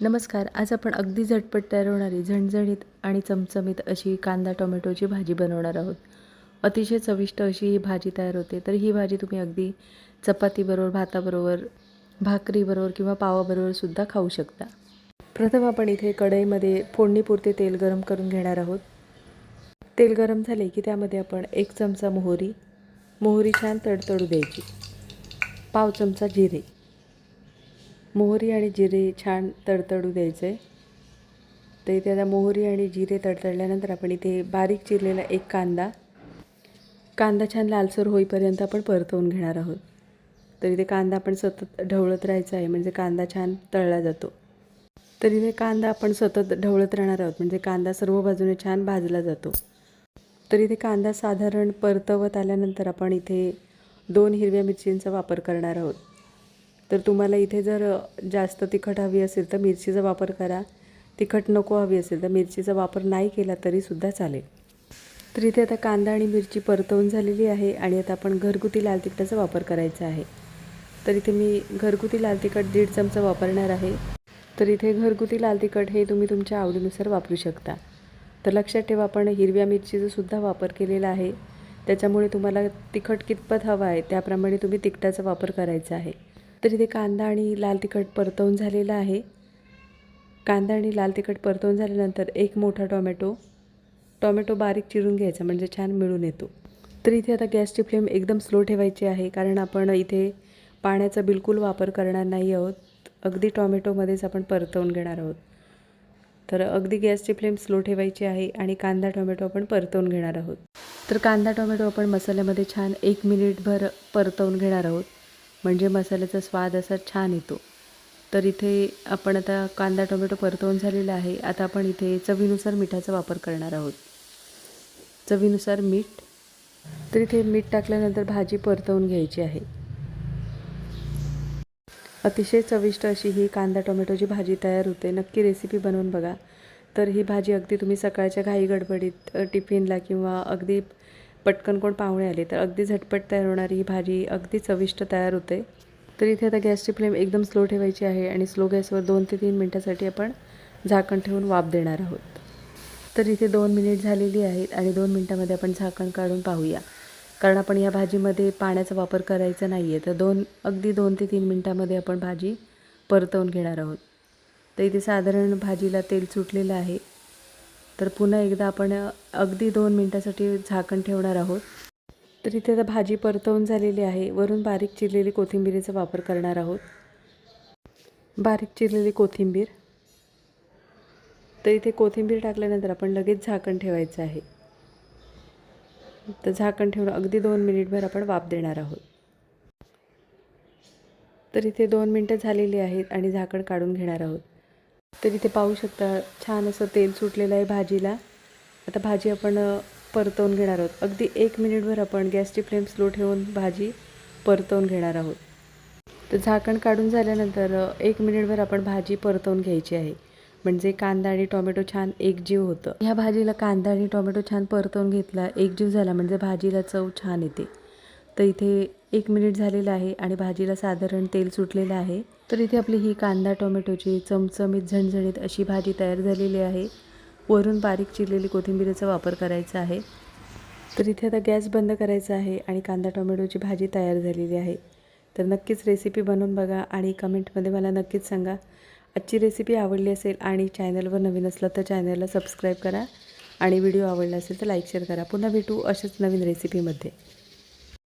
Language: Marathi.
नमस्कार आज आपण अगदी झटपट तयार होणारी झणझणीत आणि चमचमीत अशी कांदा टोमॅटोची भाजी बनवणार आहोत. अतिशय चविष्ट अशी ही भाजी तयार होते तर ही भाजी तुम्ही अगदी चपातीबरोबर भाताबरोबर भाकरीबरोबर किंवा पावाबरोबर सुद्धा खाऊ शकता. प्रथम आपण इथे कढईमध्ये फोडणीपुरते तेल गरम करून घेणार आहोत. तेल गरम झाले की त्यामध्ये आपण एक चमचा मोहरी. मोहरी छान तडतडू द्यायची. पाव चमचा जिरे. मोहरी आणि जिरे छान तडतडू द्यायचे. तर इथे आता मोहरी आणि जिरे तडतडल्यानंतर आपण इथे बारीक चिरलेला एक कांदा कांदा छान लालसर होईपर्यंत आपण परतवून घेणार आहोत. तर इथे कांदा आपण सतत ढवळत राहायचा आहे म्हणजे कांदा छान तळला जातो. तर इथे कांदा आपण सतत ढवळत राहणार आहोत म्हणजे कांदा सर्व बाजूने छान भाजला जातो. तर इथे कांदा साधारण परतवत आल्यानंतर आपण इथे दोन हिरव्या मिरचींचा वापर करणार आहोत. तर तुम्हाला इथे जर जास्त तिखट हवी असेल तर मिरचीचा वापर करा. तिखट नको हवी असेल तर मिरचीचा वापर नाही केला तरीसुद्धा चालेल. तर इथे आता कांदा आणि मिरची परतवून झालेली आहे आणि आता आपण घरगुती लाल तिखटाचा वापर करायचा आहे. तर इथे मी घरगुती लाल तिखट दीड चमचा वापरणार आहे. तर इथे घरगुती लाल तिखट हे तुम्ही तुमच्या आवडीनुसार वापरू शकता. तर लक्षात ठेवा आपण हिरव्या मिरचीचासुद्धा वापर केलेला आहे. त्याच्यामुळे तुम्हाला तिखट कितपत हवं आहे त्याप्रमाणे तुम्ही तिखटाचा वापर करायचा आहे. तर इथे कांदा आणि लाल तिखट परतवून झालेला आहे. कांदा आणि लाल तिखट परतवून झाल्यानंतर एक मोठा टोमॅटो. टोमॅटो बारीक चिरून घ्यायचा म्हणजे छान मिळून येतो. तर इथे आता गॅसची फ्लेम एकदम स्लो ठेवायची आहे कारण आपण इथे पाण्याचा बिलकुल वापर करणार नाही आहोत. अगदी टोमॅटोमध्येच आपण परतवून घेणार आहोत. तर अगदी गॅसची फ्लेम स्लो ठेवायची आहे आणि कांदा टोमॅटो आपण परतवून घेणार आहोत. तर कांदा टोमॅटो आपण मसाल्यामध्ये छान एक मिनिटभर परतवून घेणार आहोत. म्हणजे मसाल्याचा स्वाद असा छान येतो. तर इथे आपण आता कांदा टोमॅटो परतवून झालेला आहे. आता आपण इथे चवीनुसार मिठाचा वापर करणार आहोत. चवीनुसार मीठ. तर इथे मीठ टाकल्यानंतर भाजी परतवून घ्यायची आहे. अतिशय चविष्ट अशी ही कांदा टोमॅटोची भाजी तयार होते. नक्की रेसिपी बनवून बघा. तर ही भाजी अगदी तुम्ही सकाळच्या घाई गडबडीत टिफिनला किंवा अगदी पटकन कोण पाहुणे आले तर अगदी झटपट तयार होणारी ही भाजी अगदी चविष्ट तयार होते. तर इथे आता गॅसची फ्लेम एकदम स्लो ठेवायची आहे आणि स्लो गॅसवर दोन ते तीन मिनटासाठी आपण झाकण ठेवून वाफ देणार आहोत. तर इथे दोन मिनिट झालेली आहेत आणि दोन मिनटामध्ये आपण झाकण काढून पाहूया. कारण आपण या भाजीमध्ये पाण्याचा वापर करायचा नाही आहे तर दोन अगदी दोन ते तीन मिनटामध्ये आपण भाजी परतवून घेणार आहोत. तर इथे साधारण भाजीला तेल सुटलेलं आहे. तर पुन्हा एकदा आपण अगदी दोन मिनटासाठी झाकण ठेवणार आहोत. तर इथे आता भाजी परतवून झालेली आहे. वरून बारीक चिरलेली कोथिंबिरीचा वापर करणार आहोत. बारीक चिरलेली कोथिंबीर. तर इथे कोथिंबीर टाकल्यानंतर आपण लगेच झाकण ठेवायचं आहे. तर झाकण ठेवून अगदी दोन मिनिटभर आपण वाफ देणार आहोत. तर इथे दोन मिनटं झालेली आहेत आणि झाकण काढून घेणार आहोत. तर इथे पाहू शकता छान असं तेल सुटलेलं आहे भाजीला. आता भाजी आपण परतवून घेणार आहोत. अगदी एक मिनिटभर आपण गॅसची फ्लेम स्लो ठेवून भाजी परतवून घेणार आहोत. तर झाकण काढून झाल्यानंतर एक मिनिटभर आपण भाजी परतवून घ्यायची आहे. म्हणजे कांदा आणि टोमॅटो छान एकजीव होतं. ह्या भाजीला कांदा आणि टोमॅटो छान परतवून घेतला एकजीव झाला. म्हणजे भाजीला चव छान येते. तर इथे एक मिनिट झालेलं आहे आणि भाजीला साधारण तेल सुटलेलं आहे. तर इथे आपली ही कांदा टोमॅटोची चमचमीत झणझणीत अशी भाजी तयार झालेली आहे. वरून बारीक चिरलेली कोथिंबीरीचा वापर करायचा आहे. तर इथे आता गॅस बंद करायचा आहे आणि कांदा टोमॅटोची भाजी तयार झालेली आहे. तर नक्कीच रेसिपी बनवून बघा आणि कमेंटमध्ये मला नक्कीच सांगा. आजची रेसिपी आवडली असेल आणि चॅनलवर नवीन असलं तर चॅनलला सबस्क्राईब करा. आणि व्हिडिओ आवडला असेल तर लाईक शेअर करा. पुन्हा भेटू अशाच नवीन रेसिपीमध्ये